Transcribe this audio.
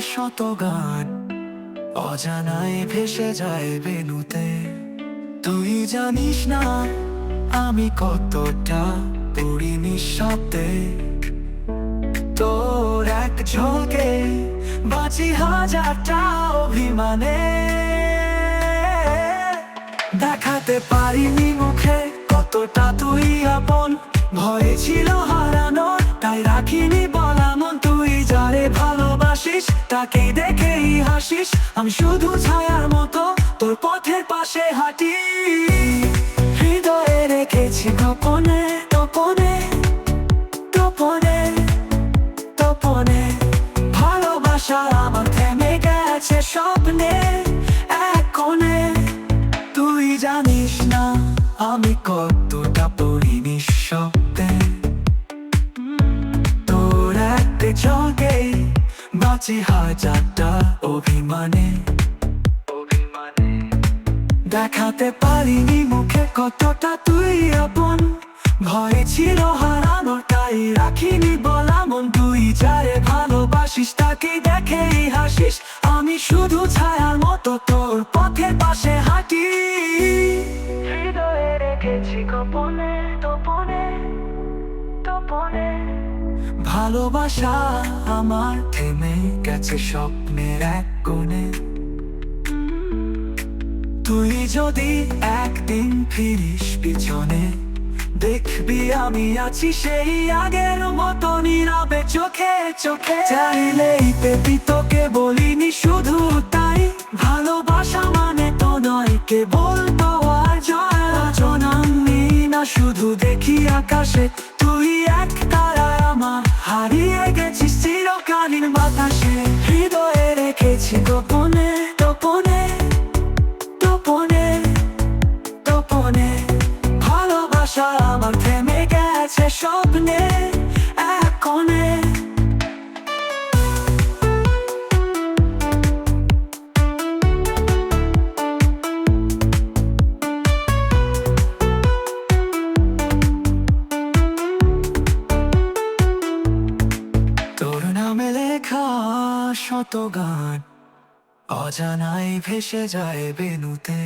শত গান অজানায় ভেসে যায় বেনুতে তুই জানিস না আমি কতটা পড়ি নিঃশব্দে। তোর এক ঝলকে বাঁচি হাজারটা অভিমানে। দেখাতে পারিনি মুখে কতটা তুই আপন। ভয়ে ছিল হারানো ভালোবাসিস তাকে দেখেই হাসিস। আমি শুধু ছায়ার মতো তোর পথের পাশে হাঁটি। হৃদয়ে রেখেছি গোপনে গোপনে গোপনে গোপনে ভালোবাসা আমার থেমে গেছে স্বপ্নে, এক কোণে। তুই জানিস না আমি কতটা বাঁচি হাজারটা অভিমানে অভিমানে দেখাতে পারিনি মুখে কতটা তুই আপন। ভয় ছিল হারানোর তাই রাখিনি বলা মন তুই। যারে ভালোবাসিস, তাকে দেখেই হাসিস। আমি শুধু ছায়ার মতো তোর পথের পাশে হাঁটি। রেখেছি গোপনে গোপনে গোপনে ভালোবাসা আমার থেমে গেছে স্বপ্নের এক কোণে। তুই যদি একদিন ফিরিস পিছনে, দেখবি আমি আছি সেই আগের মতো নীরবে চোখে চোখে। চাইলেই পেপি, তোকে বলিনি শুধু তাই। ভালোবাসা মানে তো নয় কে বলতো আর জয় জনামনি না, শুধু দেখি আকাশে গোপনে গোপনে গোপনে ভালোবাসা আমার থেমে গেছে স্বপ্নে কোণে তোর নামে লেখা শত গান অজানায় ভেসে যায় বেনুতে